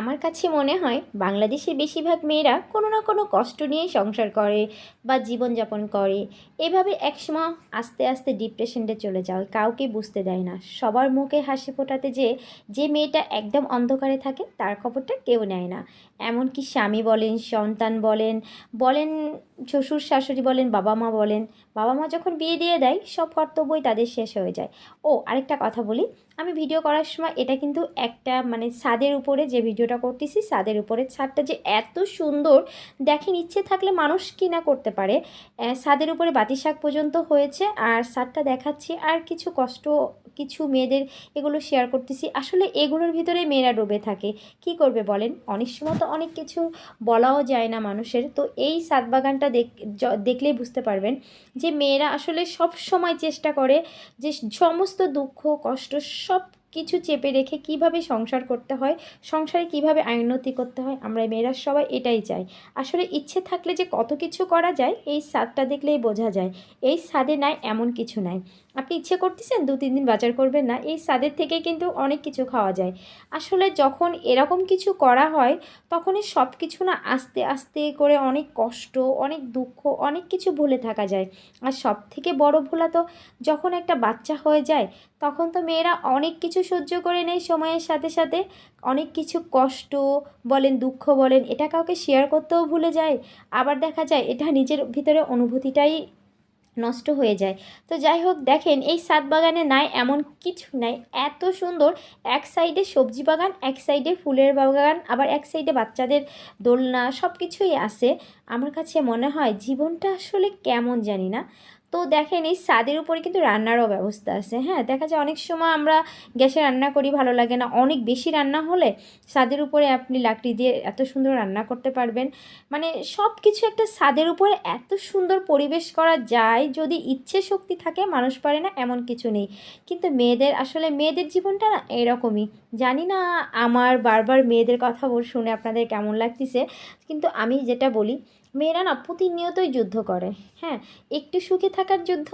আমার কাছে মনে হয় বাংলাদেশের বেশিরভাগ মেয়েরা কোনো না কোনো কষ্ট নিয়েই সংসার করে বা জীবনযাপন করে। এভাবে একসময় আস্তে আস্তে ডিপ্রেশনটা চলে যায়, কাউকে বুঝতে দেয় না। সবার মুখে হাসি ফোটাতে যে যে মেয়েটা একদম অন্ধকারে থাকে, তার খবরটা কেউ নেয় না। এমনকি স্বামী বলেন, সন্তান বলেন বলেন, শ্বশুর শাশুড়ি বলেন, বাবা মা বলেন, বাবা মা যখন বিয়ে দিয়ে দেয়, সব কর্তব্যই তাদের শেষ হয়ে যায়। ও, আরেকটা কথা বলি, আমি ভিডিও করার সময় এটা কিন্তু একটা মানে ছাদের উপরে যে ভিডিওটা করতেছি। ছাদের উপরে ছাদটা যে এত সুন্দর, দেখেন ইচ্ছে থাকলে মানুষ কি না করতে পারে। ছাদের উপরে বাতিশাক পর্যন্ত হয়েছে আর ছাদটা দেখাচ্ছি। আর কিছু কষ্ট, কিছু মেয়েদের এগুলো শেয়ার করতেছি। আসলে এগুলোর ভিতরে মেয়েরা ডুবে থাকে। কি করবে বলেন? অনেক সময় তো অনেক কিছু বলাও যায় না মানুষের। তো এই সাত বাগানটা দেখলেই বুঝতে পারবেন যে মেয়েরা আসলে সব সময় চেষ্টা করে যে সমস্ত দুঃখ, কষ্ট সব কিছু চেপে রেখে কীভাবে সংসার করতে হয়, সংসারে কীভাবে আইনতি করতে হয়, আমরা মেয়েরা সবাই এটাই চাই। আসলে ইচ্ছে থাকলে যে কত কিছু করা যায়, এই স্বাদটা দেখলেই বোঝা যায়। এই স্বাদে নাই, এমন কিছু নাই। আপনি ইচ্ছে করতেছেন দু, তিন দিন বাজার করবেন না, এই স্বাদের থেকে কিন্তু অনেক কিছু খাওয়া যায়। আসলে যখন এরকম কিছু করা হয়, তখনই সব কিছু না আস্তে আস্তে করে অনেক কষ্ট, অনেক দুঃখ, অনেক কিছু ভুলে থাকা যায়। আর সব থেকে বড় ভোলা তো যখন একটা বাচ্চা হয়ে যায়, তখন তো মেয়েরা অনেক কিছু সহ্য করে নেয় সময়ের সাথে সাথে। অনেক কিছু কষ্ট বলেন, দুঃখ বলেন, এটা কাউকে শেয়ার করতেও ভুলে যায়। আবার দেখা যায় এটা নিজের ভিতরে অনুভূতিটাই নষ্ট হয়ে যায়। তো যাই হোক, দেখেন এই সাত বাগানে নাই, এমন কিছু নাই। এত সুন্দর, এক সাইডে সবজি বাগান, এক সাইডে ফুলের বাগান, আবার এক সাইডে বাচ্চাদের দোলনা সব কিছুই আছে। আমার কাছে মনে হয় জীবনটা আসলে কেমন জানি না। তো দেখেন এই ছাদের উপরে কিন্তু রান্নারও ব্যবস্থা আছে হ্যাঁ? দেখা যায় অনেক সময় আমরা গ্যাসে রান্না করি, ভালো লাগে না। অনেক বেশি রান্না হলে ছাদের উপরে আপনি লাকড়ি দিয়ে এত সুন্দর রান্না করতে পারবেন। মানে সব কিছু একটা ছাদের উপরে এত সুন্দর পরিবেশ করা যায়, যদি ইচ্ছে শক্তি থাকে, মানুষ পারে না, এমন কিছু নেই। কিন্তু মেয়েদের, আসলে মেয়েদের জীবনটা না এরকমই। জানি না আমার বারবার মেয়েদের কথা বল শুনে আপনাদের কেমন লাগতেছে, কিন্তু আমি যেটা বলি, মেয়েরা না প্রতিনিয়তই যুদ্ধ করে হ্যাঁ? একটু সুখে থাকার যুদ্ধ?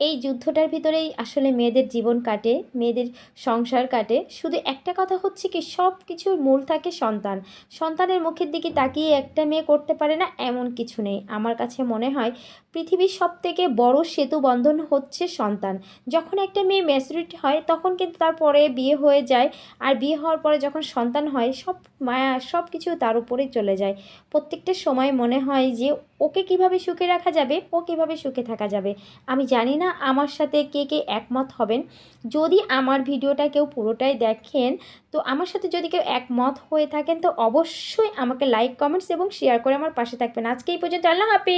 এই যুদ্ধটার ভিতরেই আসলে মেয়েদের জীবন কাটে, মেয়েদের সংসার কাটে। শুধু একটা কথা হচ্ছে কি সব কিছুর মূল থাকে সন্তান। সন্তানের মুখের দিকে তাকিয়ে একটা মেয়ে করতে পারে না, এমন কিছু নেই। আমার কাছে মনে হয় পৃথিবীর সব থেকে বড় সেতু বন্ধন হচ্ছে সন্তান। যখন একটা মেয়ে ম্যাচুরিটি হয়, তখন কিন্তু তারপরে বিয়ে হয়ে যায়। আর বিয়ে হওয়ার পরে যখন সন্তান হয়, সব মায়া সব কিছু তার উপরেই চলে যায়। প্রত্যেকটা সময় মনে হয় যে, ওকে কীভাবে সুখে রাখা যাবে, ও কীভাবে সুখে থাকা যাবে? আমি জানি না আমার সাথে কে কে একমত হবেন। যদি আমার ভিডিওটা কেউ পুরোটাই দেখেন, তো আমার সাথে যদি কেউ একমত হয়ে থাকেন, তো অবশ্যই আমাকে লাইক কমেন্টস এবং শেয়ার করে আমার পাশে থাকবেন। আজকে এই পর্যন্ত, আল্লাহ হাফিজ!